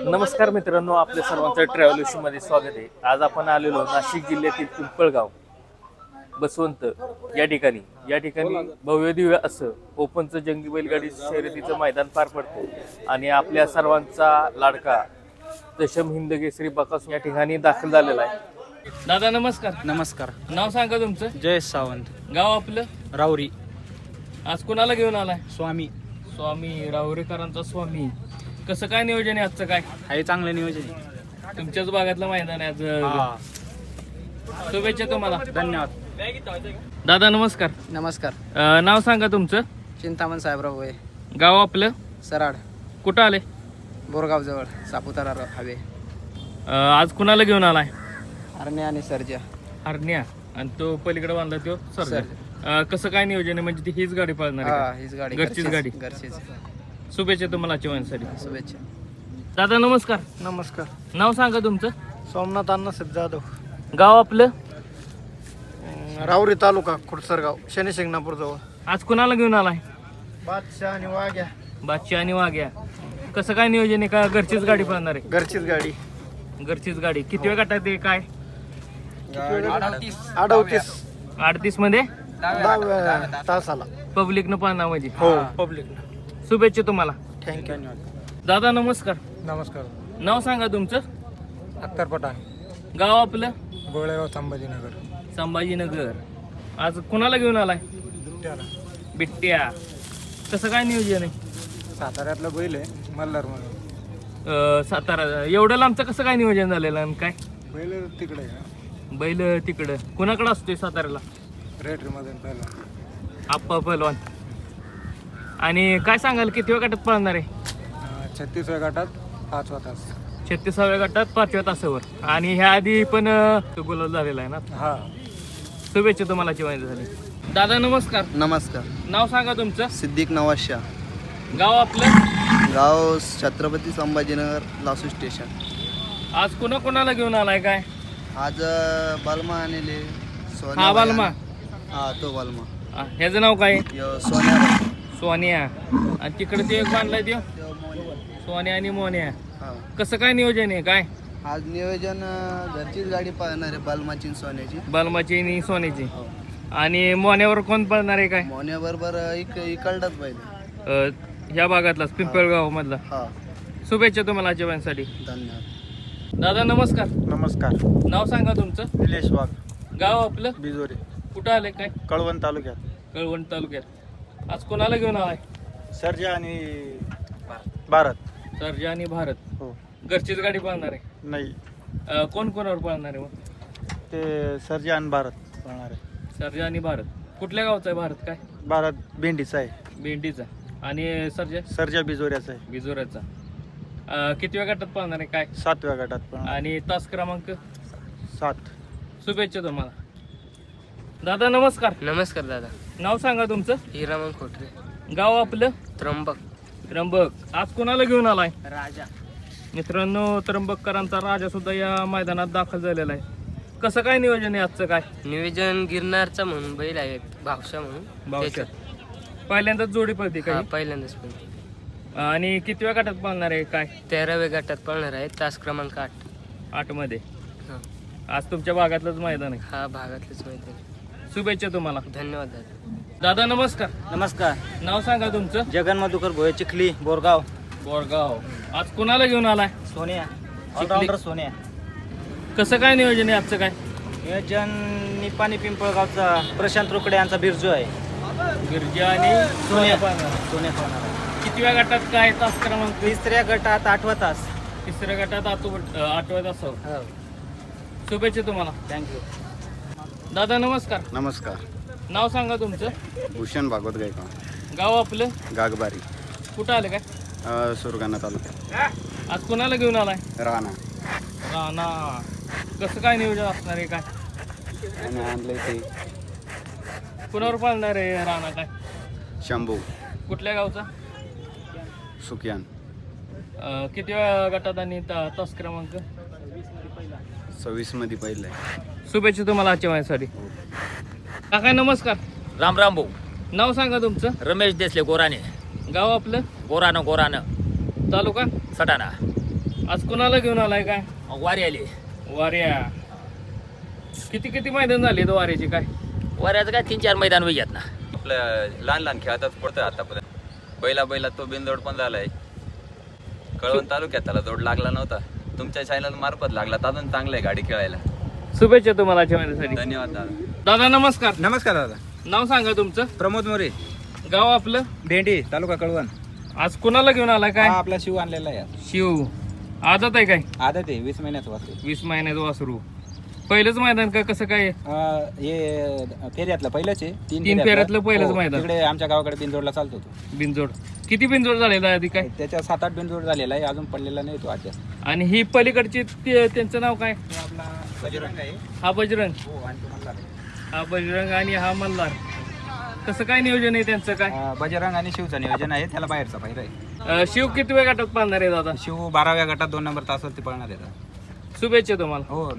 नमस्कार मित्रांनो आपल्या सर्वांचं ट्रॅव्हलमध्ये स्वागत आहे. आज आपण आलेलो नाशिक जिल्ह्यातील पिंपळगाव बसवंत या ठिकाणी. या ठिकाणी भव्य दिव्य असं ओपनचं जंगी बैलगाडी शर्यतीचं मैदान पार पडतं आणि आपल्या सर्वांचा लाडका दशम हिंद केसरी बकासूर या ठिकाणी दाखल झालेला आहे. दादा नमस्कार. नमस्कार. नाव सांगा तुमचं? जयेश सावंत. गाव आपलं? राऊरी आज कुणाला घेऊन आलाय? स्वामी. स्वामी राहुरीकरांचा स्वामी. कसं काय नियोजन आहे आजचं काय? हे चांगलं नियोजन आहे. तुमच्याच भागातलं मैदान आहे आज हा. शुभेच्छा तुम्हाला. धन्यवाद. दादा नमस्कार. नमस्कार. अं, नाव सांगा तुमचं. चिंतामण साहेबराव होय गाव आपलं? सराड. कुठं आले? बोरगाव जवळ सापुतारा र- हवे. अं, आज कुणाला घेऊन आलाय? अरण्या आणि सर्जा. हरण्या. आणि तो पलीकडे बांधला तो सर सर. कसं काय नियोजन आहे? म्हणजे ती हीच गाडी पाळणार आहे हा का? हीच गाडी. घरचीच- गाडी. घरचीच. शुभेच्छा तुम्हाला चिवांसाठी शुभेच्छा. दादा नमस्कार. नमस्कार. नाव सांगा तुमचं. सोमनाथ अण्णासाहेब जाधव. गाव आपलं? राऊरी तालुका खुडसरगाव शनी शिंगणापूर जवळ. आज कुणाला घेऊन आलाय? बादशाह आणि वाघ्या. बादशाह आणि वाघ्या. कसं काय नियोजन आहे? का घरचीच गाडी पाळणार घरचीच गाडी. आहे घरचीच गाडी. किती वेळ गटात आहे? काय? अडवतीस अडतीस. मध्ये? तासाला. पब्लिकनं पाळणार म्हणजे. हो. पब्लिक शुभेच्छा तुम्हाला. थँक्यू दादा नमस्कार. नमस्कार. नाव सांगा तुमचं? अख्तर पठाण. गाव आपलं? गोळेगाव संभाजीनगर. संभाजीनगर. आज कुणाला घेऊन आलाय? बिट्ट्या कसं काय नियोजन आहे? साताऱ्यातला बैल आहे मल्हार म्हणून. अं, सातारा. एवढं लांबचं कसं काय नियोजन झालेलं आणि काय? बैल तिकडे आहे. बैल तिकडं. कुणाकडं असतोय साताऱ्याला? रेटरी मधून पहिला. आप्पा पहलवान. आणि काय सांगाल किती वेळ गटात पळणार आहे? छत्तीसव्या गटात पाचवा तास. छत्तीसाव्या गटात पाचव्या तासावर. आणि ह्या आधी पण अं, गुलाल झालेला आहे ना? हा. शुभेच्छा तुम्हाला जेवायचं झाली. दादा नमस्कार. नमस्कार. नाव सांगा तुमचं. सिद्दीक नवाशा गाव आपलं? गाव छत्रपती संभाजीनगर लासू स्टेशन. आज कुणा कोणाला घेऊन आलाय काय? आज बालमा आणले हा बालमा. हा तो बालमा. आ, ह्याचं नाव काय? आहे? यो सोन्या सोनिया. आणि तिकडे ते एक बांधलाय त्यो सोन्या आणि मोन्या. हा कसं काय नियोजन आहे? काय? आज नियोजन घरचीच गाडी पाहणार आहे बालमाची आणि सोन्याची. बालमाची आणि सोन्याची. आणि मोन्यावर कोण पळणार आहे काय? मोन्याबरोबर इक इकडतात पाहिजे अ, ह्या भागातलाच पिंपळगाव मधला. हा. शुभेच्छा तुम्हाला जेवणासाठी धन्यवाद. दादा नमस्कार. नमस्कार. नाव सांगा तुमचं. निलेश वाघ. गाव आपलं. बिजोरी. कुठं आलंय काय? कळवण तालुक्यात. कळवण तालुक्यात. आज कोणाला घेऊन आलाय? सर्जा आणि भारत. सर्जा आणि भारत. हो. घरचीच गाडी पळणार आहे? नाही. अ, कोण कोणावर पळणार आहे मग? ते सर्जा आणि भारत पळणार आहे. सर्जा आणि भारत. कुठल्या गावचा आहे भारत काय? भारत भेंडीचा आहे. भेंडीचा. आणि सर्जा? सर्जा बिजोऱ्याचा आहे. बिजोऱ्याचा. अ, किती वेळ गटात पळणार आहे? काय? सातव्या गटात पळणार आणि तास क्रमांक? सात. शुभेच्छा तुम्हाला. दादा नमस्कार. नमस्कार दादा. नाव सांगा तुमचं? हिरामन खोटरे. गाव आपलं? त्र्यंबक. त्र्यंबक. आज कोणाला घेऊन आलाय? राजा. मित्रांनो त्र्यंबककरांचा राजा सुद्धा या मैदानात दाखल झालेला आहे. कसं काय नियोजन आहे आजचं काय? नियोजन गिरनारचा म्हणून बैल आहे भावशा म्हणून. भावच्या पहिल्यांदाच जोडी पळते हा काही पहिल्यांदाच पण आणि किती वेळ गटात पळणार आहे काय? तेराव्या गटात पळणार आहे तास क्रमांक आठ. आठमध्ये हा. आज तुमच्या भागातलंच मैदान आहे. हा भागातलेच माहिती आहे. शुभेच्छा तुम्हाला. धन्यवाद दादा. दादा नमस्कार. नमस्कार. नाव सांगा तुमचं. जगन मधुकर भोये चिखली बोरगाव. बोरगाव. आज कोणाला घेऊन आलाय? सोनिया. ऑलराऊंडर सोनिया. कसं काय नियोजन आहे आजचं काय? नियोजन निपाणी पिंपळगावचा प्रशांत रोकडे यांचा बिरजू आहे. गिरजा आणि सोन्या. सोन्या पळणार आहे. किती वेळ गटात काय तास क्रमांक. तिसऱ्या गटात आठवा तास. तिसऱ्या गटात आतो आठव्या तासावर. शुभेच्छा तुम्हाला. थँक्यू दादा नमस्कार. नमस्कार. नाव सांगा तुमचं. भूषण भागवत गायकवाड. गाव आपलं? गागबारी. कुठं आलं काय? अ, सुरगाणा तालुक्यात. आज कोणाला घेऊन आलाय? राणा. राणा. कसं काय नियोजन असणार आहे काय? आणि आणले ते. कुणावर पाळणार आहे राणा काय? शंभू. कुठल्या गावचा? सुकियान अं, किती वेळा गटात आणि ता- तास क्रमांक? सव्वीसमध्ये पहिलं आहे. शुभेच्छा तुम्हाला आजच्या माझ्यासाठी काका नमस्कार. राम राम भाऊ. नाव सांगा तुमचं. रमेश देसले गोराने. गाव आपलं? गोरानं गोरानं. तालुका? सटाणा. आज कोणाला घेऊन आलाय काय? वारी आली वाऱ्या. किती किती मैदान झाले तो वाऱ्याचे काय? वाऱ्याचं काय तीन चार मैदान वैयात ना. आपलं लहान लहान खेळातच पडतोय आतापर्यंत. बैला बैला तो बिनजोड पण झालाय. कळवण तालुक्यात त्याला जोड लागला नव्हता. तुमच्या चॅनल मार्फत लागला अजून चांगलं आहे गाडी खेळायला. शुभेच्छा तुम्हाला धन्यवाद दादा. दादा नमस्कार. नमस्कार दादा. नाव सांगा तुमचं. प्रमोद मोरे. गाव आपलं? भेंडी तालुका कळवण. आज कोणाला घेऊन आलाय काय? हा आपला शिव आणलेला आहे. शिव. आदत आहे काय? आदत आहे वीस महिन्याचं वाचते वीस महिन्याचं वासरू. पहिलंच मैदान का? कसं काय? हे फेऱ्यातलं पहिलंच आहे. तीन फेऱ्यातलं. पहिलंच हो, मैदान. तिकडे आमच्या गावाकडे बिनजोडला चालतो तो. बिनजोड. किती बिनजोड झालेला आधी काय? त्याच्या सात आठ बिनजोड झालेला आहे. अजून पडलेला नाही तो आज जास्त आणि ही पलीकडची ते- त्यांचं नाव काय? तो आपला बजरंग आहे. हा बजरंग. हो आणि तो मल्हार आहे. हा बजरंग आणि हा मल्हार. कसं काय नियोजन आहे त्यांचं काय? अं, बजरंग आणि शिवचं नियोजन आहे. त्याला बाहेरचा बाहेर आहे. अं, शिव किती वेळ गाठात पाहणार आहे दादा? शिव बाराव्या गटात दोन नंबर तासात ते पळणार आहे. आता. शुभेच्छा तुम्हाला. हो.